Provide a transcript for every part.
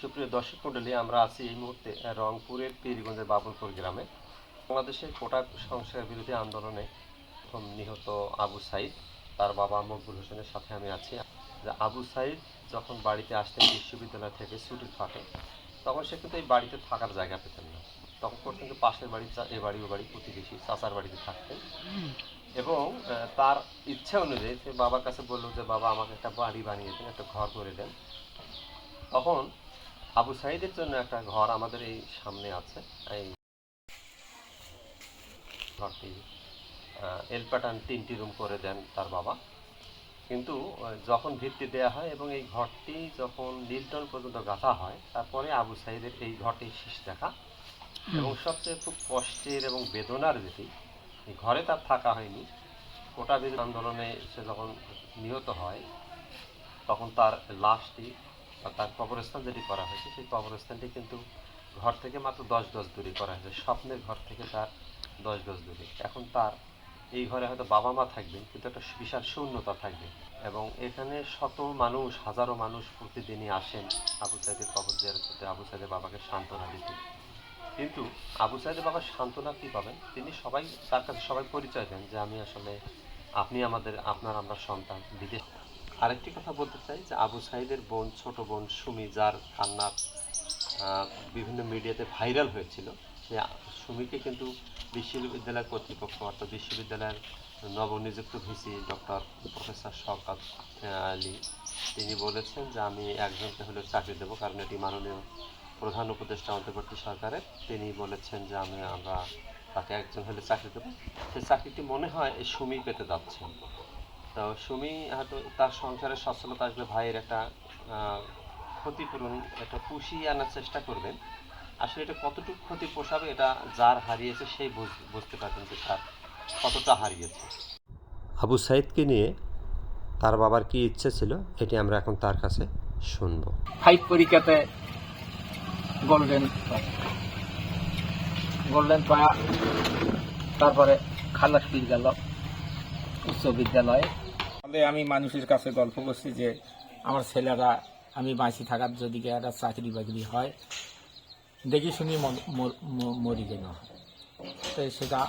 সুপ্রিয় দর্শক মণ্ডলী আমরা আছি এই মুহূর্তে রংপুরের পীরগঞ্জের বাবুলপুর গ্রামে। বাংলাদেশের কোটা সংস্কার বিরোধী আন্দোলনে প্রথম নিহত আবু সাইদ, তার বাবা মকবুল হোসেনের সাথে আমি আছি। যে আবু সাইদ যখন বাড়িতে আসতেন বিশ্ববিদ্যালয় থেকে ছুটির ফাঁকে তখন সে কিন্তু এই বাড়িতে থাকার জায়গা পেতেন না। তখন যে পাশের বাড়ি এ বাড়ি ও বাড়ি প্রতিবেশী চাচার বাড়িতে থাকতেন। এবং তার ইচ্ছা অনুযায়ী সে বাবার কাছে বলল যে, বাবা, আমাকে একটা বাড়ি বানিয়ে দেন, একটা ঘর করে দেন। তখন আবু সাইদের জন্য একটা ঘর আমাদের এই সামনে আছে। এই ঘরটি এল প্যাটার্ন তিনটি রুম করে দেন তার বাবা। কিন্তু যখন ভিত্তি দেয়া হয় এবং এই ঘরটি যখন লিল্টন পর্যন্ত গাঁথা হয় তারপরে আবু সাইদের এই ঘরটি শেষ দেখা। এবং সবচেয়ে খুব কষ্টের এবং বেদনার যেটি ঘরে তার থাকা হয়নি। কোটা বিরোধী আন্দোলনে সে যখন নিহত হয় তখন তার লাশটি তার কবরস্থান যেটি করা হয়েছে, সেই কবরস্থানটি কিন্তু ঘর থেকে মাত্র দশ গজ দূরে করা হয়েছে। স্বপ্নের ঘর থেকে তার দশ গজ দূরে। এখন তার এই ঘরে হয়তো বাবা মা থাকবেন, কিন্তু একটা বিশাল শূন্যতা থাকবে। এবং এখানে শত মানুষ, হাজারো মানুষ প্রতিদিনই আসেন আবু সাইদের কবর জিয়ারত করতে। আবু সাইদের বাবাকে সান্ত্বনা দিতে। কিন্তু আবু সাইদের বাবা সান্ত্বনা কি পাবেন? তিনি সবাই, তার কাছে সবাই পরিচয় দেন যে, আমি আসলে, আপনি আমাদের, আপনার আমরা সন্তান, বিদেশ আরেকটি কথা বলতে চাই যে আবু সাইদের বোন ছোট বোন সুমি যার কান্নার বিভিন্ন মিডিয়াতে ভাইরাল হয়েছিল সে সুমিকে কিন্তু বিশ্ববিদ্যালয় কর্তৃপক্ষ অর্থাৎ বিশ্ববিদ্যালয়ের নবনিযুক্ত ভিসি ডক্টর প্রফেসর শওকাত আহ, আলী তিনি বলেছেন যে আমি একজনকে হলেও চাকরি দেবো কারণ এটি মাননীয় প্রধান উপদেষ্টা অন্তর্বর্তী সরকারের। তিনি বলেছেন যে আমি আমরা তাকে একজন হলে চাকরি দেবো। সেই চাকরিটি মনে হয় এই সুমি পেতে যাচ্ছে। তো সুমি হয়তো তার সংসারে সচ্ছলতা আসবে ভাইয়ের একটা আহ, ক্ষতিপূরণ একটা পুষিয়ে আনার চেষ্টা করবেন। আসলে এটা কতটুকু ক্ষতি পোষাবে এটা যার হারিয়েছে সেই বুঝ- বুঝতে পারবেন যে তার কতটা হারিয়েছে। আবু সাইদকে নিয়ে তার বাবার কি ইচ্ছে ছিল এটি আমরা এখন তার কাছে শুনব। ফাইভ পরীক্ষাতে গোল্ডেন গোল্ডেন পায়া। তারপরে খালাসপির গেল উচ্চ বিদ্যালয়ে তাহলে আমি মানুষের কাছে গল্প করছি যে, আমার ছেলেরা, আমি বাঁচি থাকার যদি একটা চাকরি বাকরি হয়, দেখি শুনি মর- যেন তো সেটা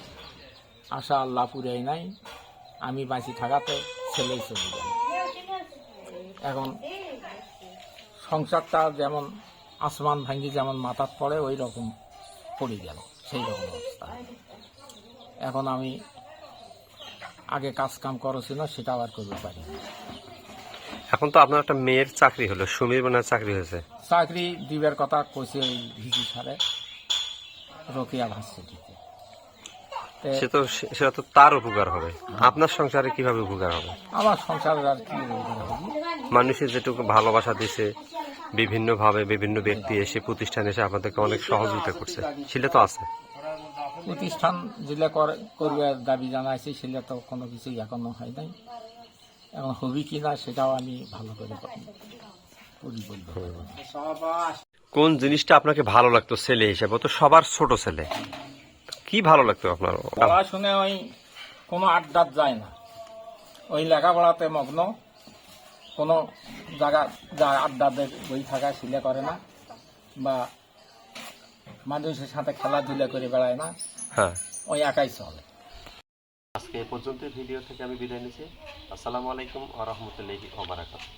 আশা আল্লাহ পুরাই নাই। আমি বাঁচি থাকাতে ছেলেই চলে গেল। এখন সংসারটা যেমন আসমান ভাঙ্গি যেমন মাথার পড়ে, ওই রকম পড়ে গেল, সেই রকম অবস্থা। এখন আমি আগে কাজ কাম করেছি না সেটা আবার করতে পারি। এখন তো আপনার একটা মেয়ের চাকরি হলো সুমির বোনের চাকরি হয়েছে। চাকরি দিবার কথা কইছে ওই ভিজি সারে রকিয়া ভার্সিটিতে। সে তো সেটা তো তার উপকার হবে। আপনার সংসারে কীভাবে উপকার হবে? আমার সংসারের আর কি মানুষের যেটুকু ভালোবাসা দিছে বিভিন্নভাবে বিভিন্ন ব্যক্তি এসে প্রতিষ্ঠান এসে আপনাদেরকে অনেক সহযোগিতা করছে। সেটা তো আছে। প্রতিষ্ঠান যেটা করে করবে দাবি জানাইছে সেটা তো কোনো কিছুই এখনও হয় নাই। এখন হবি কি না সেটাও আমি ভালো করে কোন জিনিসটা আপনাকে ভালো লাগতো ছেলে হিসেবে? তো সবার ছোট ছেলে। কি ভালো লাগতো আপনার? পড়াশুনে ওই কোনো আড্ডার যায় না। ওই লেখাপড়াতে মগ্ন। কোনো জায়গা যা আড্ডাদের বই থাকা সিলে করে না। বা মানুষের সাথে খেলাধুলা করে বেড়ায় না। হ্যাঁ। ওই একাই চলে। আজকে এ পর্যন্ত ভিডিও থেকে আমি বিদায় নিচ্ছি। আসসালামু আলাইকুম আ রহমতুল্লাহি ওবারাকাতুহ